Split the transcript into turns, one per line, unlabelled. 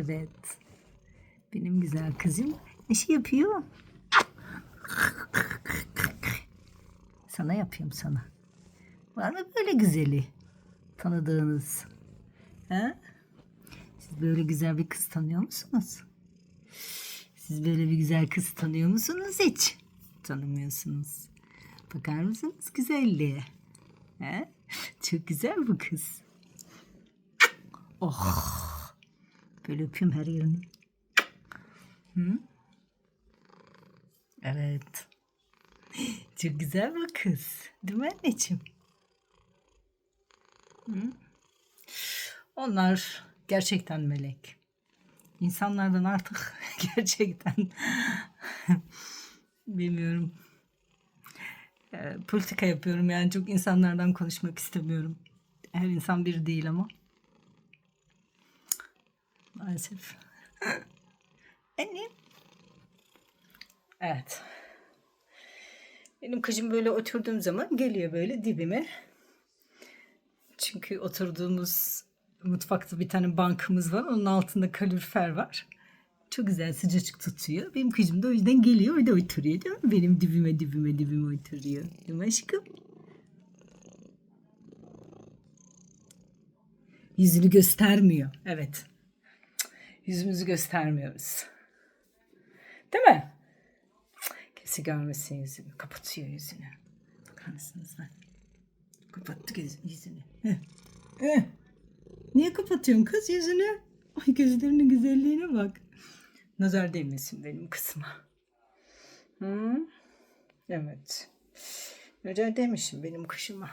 Evet. Benim güzel kızım ne şey yapıyor? Sana yapıyorum sana. Var mı böyle güzeli? Tanıdığınız. He? Siz böyle güzel bir kız tanıyor musunuz? Siz böyle bir güzel kız tanıyor musunuz hiç? Tanımıyorsunuz. Bakar mısınız güzelliğe? He? Çok güzel bu kız. Oh. Böyle öpüyorum her yerini. Hı? Evet. Çok güzel bu kız. Değil mi anneciğim? Hı? Onlar gerçekten melek. İnsanlardan artık gerçekten bilmiyorum. Ee, politika yapıyorum yani çok insanlardan konuşmak istemiyorum. Her insan bir değil ama. Maalesef. Annem. Evet. Benim kızım böyle oturduğum zaman geliyor böyle dibime. Çünkü oturduğumuz mutfakta bir tane bankımız var. Onun altında kalorifer var. Çok güzel sıcacık tutuyor. Benim kızım da o yüzden geliyor orada oturuyor değil mi? Benim dibime dibime dibime oturuyor. Değil mi aşkım? Yüzünü göstermiyor. Evet. Yüzümüzü göstermiyoruz. Değil mi? Kimse görmesin yüzünü. Kapatıyor yüzünü. Bakar mısınız? Kapattı göz, yüzünü. Heh. Niye kapatıyorsun kız yüzünü? Ay gözlerinin güzelliğine bak. Nazar değmesin benim kızıma. Hı? Evet. Nazar değmesin benim kuşuma.